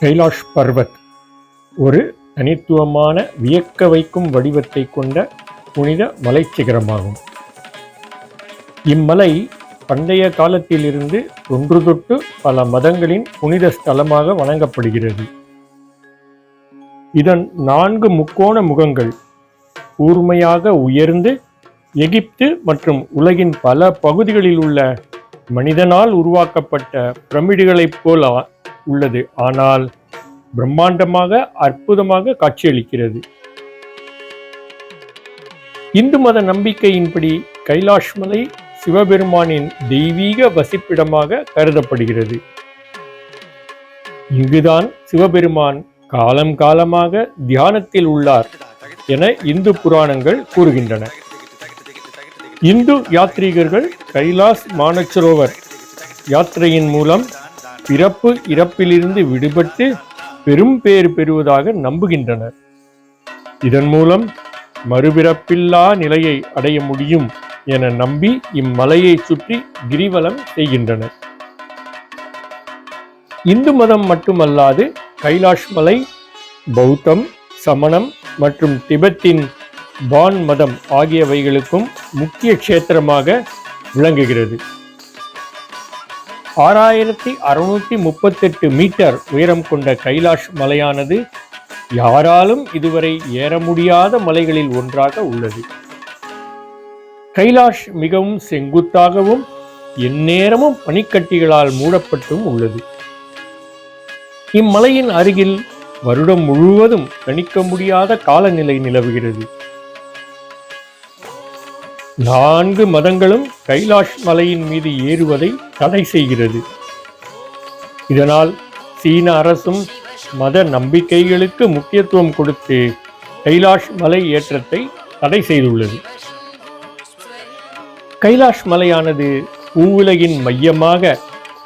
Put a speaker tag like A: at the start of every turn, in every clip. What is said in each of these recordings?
A: கைலாஷ் பர்வத். ஒரு தனித்துவமான வியக்க வைக்கும் வடிவத்தை கொண்ட புனித மலைச்சிகரமாகும் இம்மலை பண்டைய காலத்திலிருந்து தொன்று தொட்டு பல மதங்களின் புனித ஸ்தலமாக வணங்கப்படுகிறது. இதன் நான்கு முக்கோண முகங்கள் கூர்மையாக உயர்ந்து எகிப்து மற்றும் உலகின் பல பகுதிகளில் உள்ள மனிதனால் உருவாக்கப்பட்ட பிரமிடுகளைப் போல உள்ளது. ஆனால் பிரம்மாண்டமாக அற்புதமாக காட்சியளிக்கிறது. இந்து மத நம்பிக்கையின்படி கைலாஷ் மலை சிவபெருமானின் தெய்வீக வசிப்பிடமாக கருதப்படுகிறது. இங்குதான் சிவபெருமான் காலம் காலமாக தியானத்தில் உள்ளார் என இந்து புராணங்கள் கூறுகின்றன. இந்து யாத்ரீகர்கள் கைலாஸ் மானச்சரோவர் யாத்திரையின் மூலம் பிறப்பு இறப்பிலிருந்து விடுபட்டு பெரும் பேறு பெறுவதாக நம்புகின்றனர். இதன் மூலம் மறுபிறப்பில்லா நிலையை அடைய முடியும் என நம்பி இம்மலையை சுற்றி கிரிவலம் செய்கின்றனர். இந்து மதம் மட்டுமல்லாது கைலாஷ் மலை பௌத்தம் சமணம் மற்றும் திபெத்தின் பான் மதம் ஆகியவைகளுக்கும் முக்கிய க்ஷேத்திரமாக விளங்குகிறது. ஆறாயிரத்தி அறுநூத்தி முப்பத்தெட்டு மீட்டர் உயரம் கொண்ட கைலாஷ் மலையானது யாராலும் இதுவரை ஏற முடியாத மலைகளில் ஒன்றாக உள்ளது. கைலாஷ் மிகவும் செங்குத்தாகவும் எந்நேரமும் பனிக்கட்டிகளால் மூடப்பட்டும் உள்ளது. இம்மலையின் அருகில் வருடம் முழுவதும் கணிக்க முடியாத காலநிலை நிலவுகிறது. நான்கு மதங்களும் கைலாஷ் மலையின் மீது ஏறுவதை தடை செய்கிறது. இதனால் சீன அரசும் மத நம்பிக்கைகளுக்கு முக்கியத்துவம் கொடுத்து கைலாஷ் மலை ஏற்றத்தை தடை செய்துள்ளது. கைலாஷ் மலையானது பூவுலகின் மையமாக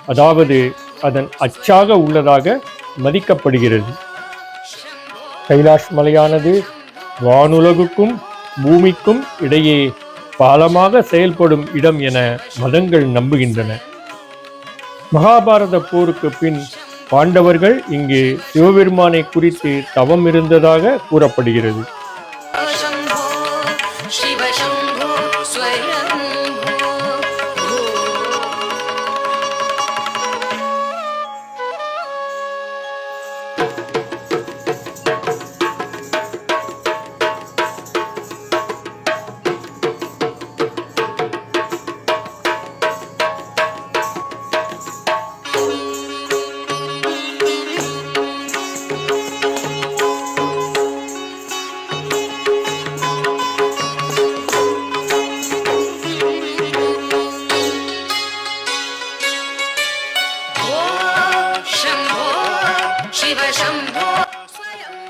A: அதாவது அதன் அச்சாக உள்ளதாக மதிக்கப்படுகிறது. கைலாஷ் மலையானது வானுலகுக்கும் பூமிக்கும் இடையே பாலமாக செயல்படும் இடம் என மதங்கள் நம்புகின்றன. மகாபாரத போருக்கு பின் பாண்டவர்கள் இங்கு சிவபெருமானை குறித்து தவம் இருந்ததாக கூறப்படுகிறது.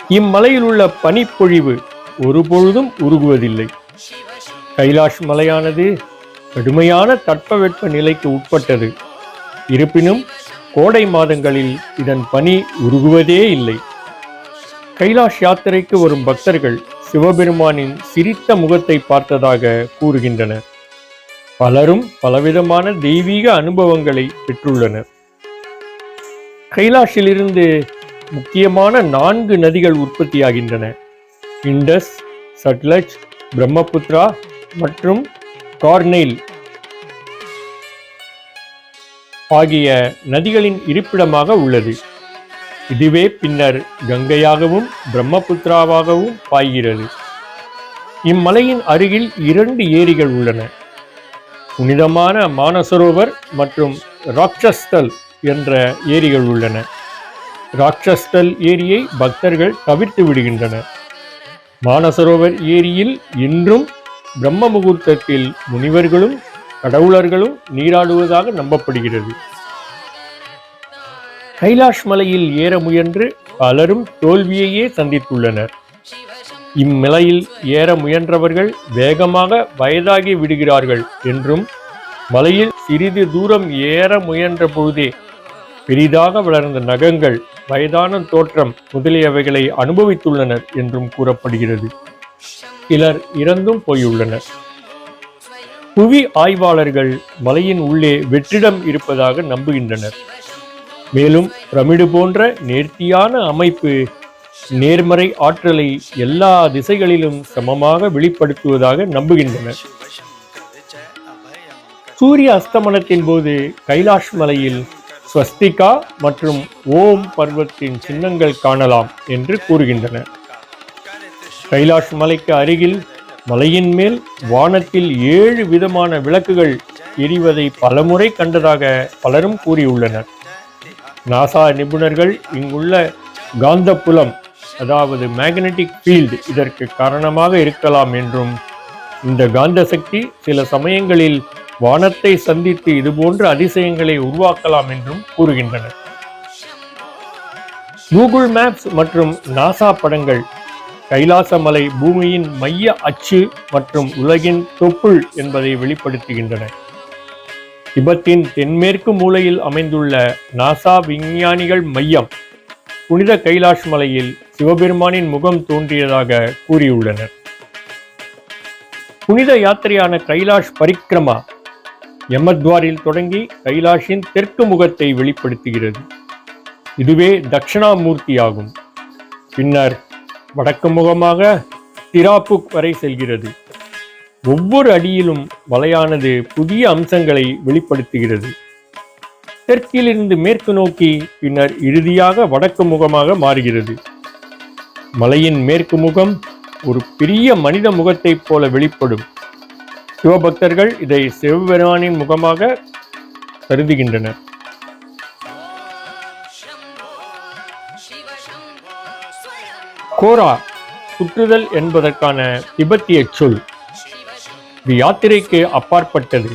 A: இம்மலையில் உள்ள பனிப்பொழிவு ஒருபொழுதும் உருகுவதில்லை. கைலாஷ் மலையானது கடுமையான தட்பவெட்ப நிலைக்கு உட்பட்டது. இருப்பினும் கோடை மாதங்களில் இதன் பனி உருகுவதே இல்லை. கைலாஷ் யாத்திரைக்கு வரும் பக்தர்கள் சிவபெருமானின் சிரித்த முகத்தை பார்த்ததாக கூறுகின்றனர். பலரும் பலவிதமான தெய்வீக அனுபவங்களை பெற்றுள்ளனர். கைலாஷிலிருந்து முக்கியமான நான்கு நதிகள் உற்பத்தியாகின்றன. இண்டஸ் சட்லஜ் பிரம்மபுத்ரா மற்றும் கார்னெயில் ஆகிய நதிகளின் இருப்பிடமாக உள்ளது. இதுவே பின்னர் கங்கையாகவும் பிரம்மபுத்திராவாகவும் பாய்கிறது. இம்மலையின் அருகில் இரண்டு ஏரிகள் உள்ளன. புனிதமான மானசரோவர் மற்றும் ராட்சஸ்தல் என்ற ஏரிகள் உள்ளன. ராட்சஸ்தல் ஏரியை பக்தர்கள் தவிர்த்து விடுகின்றனர் மானசரோவர் ஏரியில் இன்றும் பிரம்ம முகூர்த்தத்தில் முனிவர்களும் கடவுளர்களும் நீராடுவதாக நம்பப்படுகிறது. கைலாஷ் மலையில் ஏற முயன்று பலரும் தோல்வியையே சந்தித்துள்ளனர். இம்மலையில் ஏற முயன்றவர்கள் வேகமாக வயதாகி விடுகிறார்கள் என்றும் மலையில் சிறிது தூரம் ஏற முயன்ற பொழுதே பெரிதாக வளர்ந்த நகங்கள் வயதான தோற்றம் முதலியவைகளை அனுபவித்துள்ளனர் என்றும் கூறப்படுகிறது. சிலர் இறந்தும் போயுள்ளனர். புவி ஆய்வாளர்கள் மலையின் உள்ளே வெற்றிடம் இருப்பதாக நம்புகின்றனர். மேலும் பிரமிடு போன்ற நேர்த்தியான அமைப்பு நேர்மறை ஆற்றலை எல்லா திசைகளிலும் சமமாக வெளிப்படுத்துவதாக நம்புகின்றனர். சூரிய அஸ்தமனத்தின் போது கைலாஷ் மலையில் ஸ்வஸ்திகா மற்றும் ஓம் பர்வத்தின் சின்னங்கள் காணலாம் என்று கூறுகின்றன. கைலாஷ் மலைக்கு அருகில் மலையின் மேல் வானத்தில் ஏழு விதமான விளக்குகள் எரிவதை பலமுறை கண்டதாக பலரும் கூறியுள்ளனர். நாசா நிபுணர்கள் இங்குள்ள காந்தப்புலம் அதாவது மேக்னெட்டிக் ஃபீல்டு இதற்கு காரணமாக இருக்கலாம் என்றும் இந்த காந்த சக்தி சில சமயங்களில் வானத்தை சந்தித்து இதுபோன்ற அதிசயங்களை உருவாக்கலாம் என்றும் கூறுகின்றனர். கூகுள் மேப்ஸ் மற்றும் நாசா படங்கள் கைலாசமலை பூமியின் மைய அச்சு மற்றும் உலகின் தொப்புள் என்பதை வெளிப்படுத்துகின்றன. திபத்தின் தென்மேற்கு மூலையில் அமைந்துள்ள நாசா விஞ்ஞானிகள் மையம் புனித கைலாஷ் மலையில் சிவபெருமானின் முகம் தோன்றியதாக கூறியுள்ளனர். புனித யாத்திரையான கைலாஷ் பரிக்ரமா யமத்வாரில் தொடங்கி கைலாஷின் தெற்கு முகத்தை வெளிப்படுத்துகிறது. இதுவே தட்சிணாமூர்த்தி ஆகும் பின்னர் வடக்கு முகமாக திராப்புக் வரை செல்கிறது. ஒவ்வொரு அடியிலும் மலையானது புதிய அம்சங்களை வெளிப்படுத்துகிறது. தெற்கிலிருந்து மேற்கு நோக்கி பின்னர் இறுதியாக வடக்கு முகமாக மாறுகிறது. மலையின் மேற்கு முகம் ஒரு பெரிய மனித முகத்தைப் போல வெளிப்படும். சிவபக்தர்கள் இதை சிவபெருமானின் முகமாக கருதுகின்றனர். கோரா சுற்றுதல் என்பதற்கான திபெத்திய சொல். இது யாத்திரைக்கு அப்பாற்பட்டது.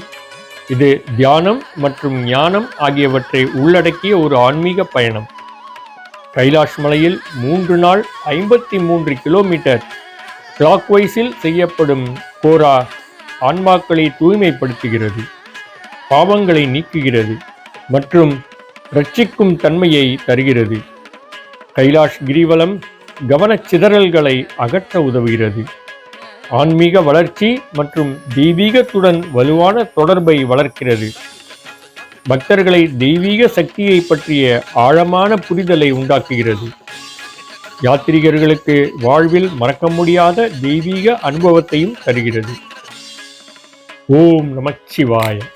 A: இது தியானம் மற்றும் ஞானம் ஆகியவற்றை உள்ளடக்கிய ஒரு ஆன்மீக பயணம். கைலாஷ் மலையில் மூன்று நாள் ஐம்பத்தி மூன்று கிலோமீட்டர் கிளாக்வைஸில் செய்யப்படும் கோரா ஆன்மாக்களை தூய்மைப்படுத்துகிறது பாவங்களை நீக்குகிறது மற்றும் ரட்சிக்கும் தன்மையை தருகிறது. கைலாஷ் கிரிவலம் கவனச்சிதறல்களை அகற்ற உதவுகிறது. ஆன்மீக வளர்ச்சி மற்றும் தெய்வீகத்துடன் வலுவான தொடர்பை வளர்க்கிறது. பக்தர்களை தெய்வீக சக்தியை பற்றிய ஆழமான புரிதலை உண்டாக்குகிறது. யாத்ரீகர்களுக்கு வாழ்வில் மறக்க முடியாத தெய்வீக அனுபவத்தையும் தருகிறது. ஓம் நமச்சிவாயம்.